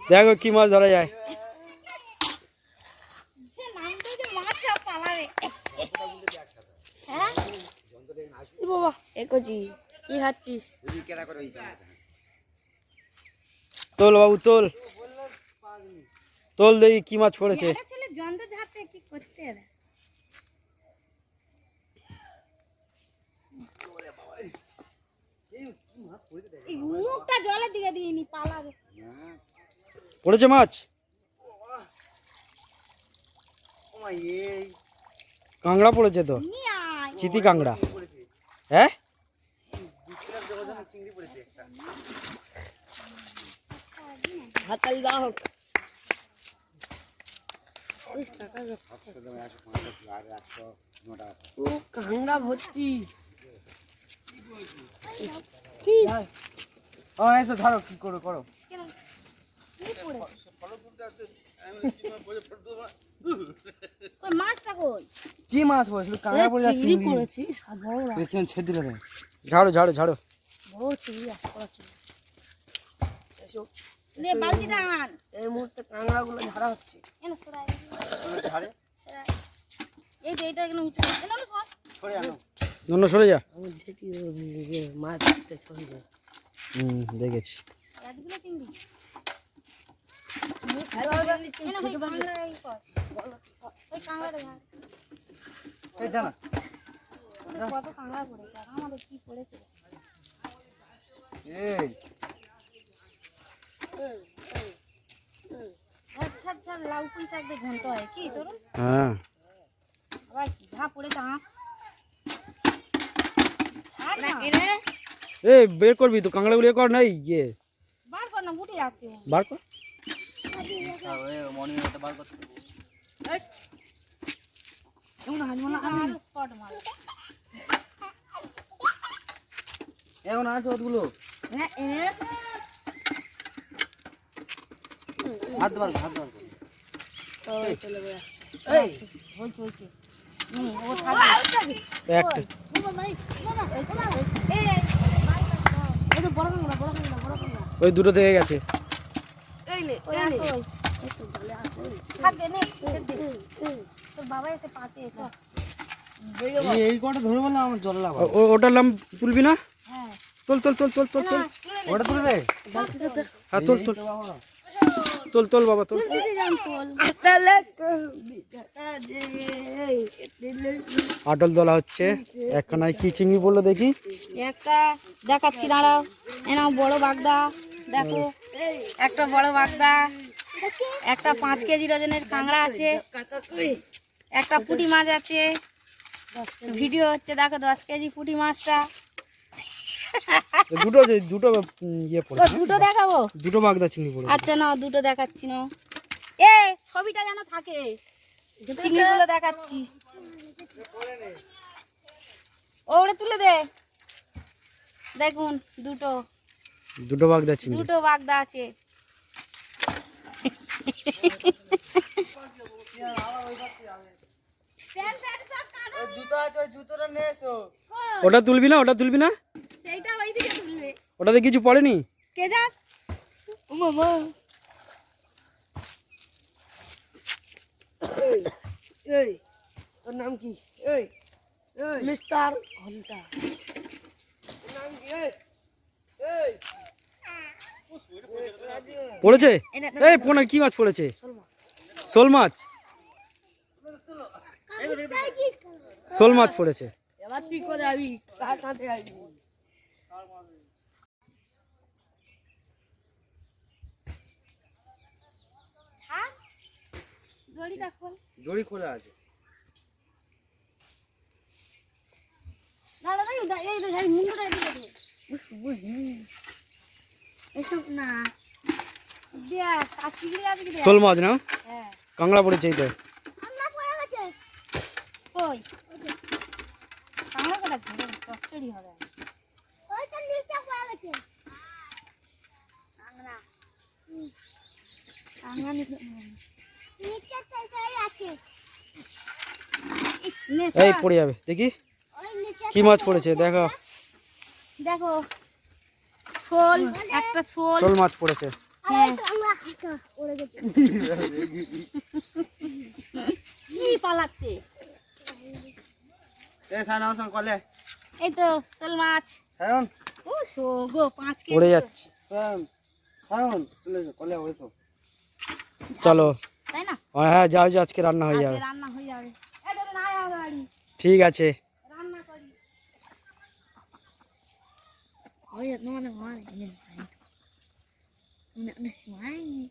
দেখো কি মাছ ধরা যায়। বাবা একজি কি হাঁটছিস? তোল বাবু তোল। তোল দেখি কি মাছ পড়েছে। ছেলে যন্ত্র ঝাড়তে কি করতে এই মুখটা জলের দিকে দিয়ে নি পালাবে। পড়েছে মাছ? কাঁকড়া পড়েছে তো? চিতি কাঁকড়া। হ্যাঁ? হাতাল দাও হোক। ও কাংড়া ভর্তি। এসো ধরো কি করো করো। কি মাছটা মাছ পড়েছিল কাঁকড়া পড়ে যাচ্ছে ছেদ দিল ঝাড়ো ঝাড়ো ঝাড়ো। বড় চিংড়ি আছে বড় চিংড়ি। এসো। নে বালতিটা আন। এই মুহূর্তে কাংড়া গুলো ঝাড়া। হচ্ছে। এই যে এটা এখানে উঁচু করে- এনে আনো। সর। সরে যা। মাছ হুম দেখেছি। আচ্ছা আচ্ছা লাউ পুঁই শাক দিয়ে ঘন্ট হয়। কি তোর হ্যাঁ। আবার পড়েছে না। এই বের করবি তো কাঁকড়াগুলো এ কর নাই ইয়ে। বার কর না উঠে যাচ্ছে বার কর। এখন আছে ওগুলো হাত বার হাত বার চলে গেছে। এই। হয়েছে হয়েছে। হুম ও থাকবে একটা। ওই দুটো থেকে গেছে ওটার নাম তুলবি না হ্যাঁ তোল তোল তোল তোল তোল তোল ওটা তুলবে হ্যাঁ তোল তোল তোল তোল বাবা তোল। আটল তোলা। হচ্ছে। একখানায় কি চিংড়ি বলল দেখি? একটা দেখাচ্ছি দাঁড়াও। এনাও বড় বাগদা দেখো। একটা বড় বাগদা একটা পাঁচ কেজি ওজনের কাঁকড়া আছে। একটা পুঁটি মাছ আছে। ভিডিও হচ্ছে দেখো দশ কেজি পুঁটি মাছটা। দুটো দুটো ইয়ে ও পড়েছে দুটো দেখাবো? দুটো বাগদা চিংড়ি পড়েছে। আচ্ছা না দুটো দেখাচ্ছি না এ ছবিটা যেন থাকে। চিংড়িগুলো দেখাচ্ছি। ওরে তুলে দে। দেখুন দুটো। দুটো বাগদা চিংড়ি। দুটো বাগদা আছে। ওটা তুলবি না? ওটা তুলবি না? ওটাতে কিছু পড়েনি? কে যান এই তোর নাম কি? এই মিস্টার ঘণ্টা। নাম কি? এই এই। পড়েছে? এই পোনা কি মাছ পড়েছে? শোল মাছ। শোল মাছ পড়েছে। এবার তুই কোথায় যাবি? কার সাথে যাবি ছাড় দড়িটা খোল দড়ি খোলা আছে। দাদা দাদা এই মুন্ডটা দে এসব না। ব্যাস আর চিংড়ি আছে কি শোল মাছ না? হ্যাঁ। পড়েছে কটা চচ্চড়ি হবে। এই পড়ে যাবে দেখি। কি মাছ পড়েছে দেখো। দেখো শোল একটা শোল। শোল মাছ পড়েছে। হ্যাঁ। কি পালাচ্ছে? এই তো শোল মাছ। ও শো গো পাঁচ কেজি। পড়ে যাচ্ছে। চলে। হ্যাঁ যাও যে আজকে রান্না হয়ে যাবে। আজকে রান্না হয়ে যাবে। এই ধরুন আয় আমার বাড়ি। ঠিক আছে। রান্না করি। ওই তোমার মানে মানে মানে মানে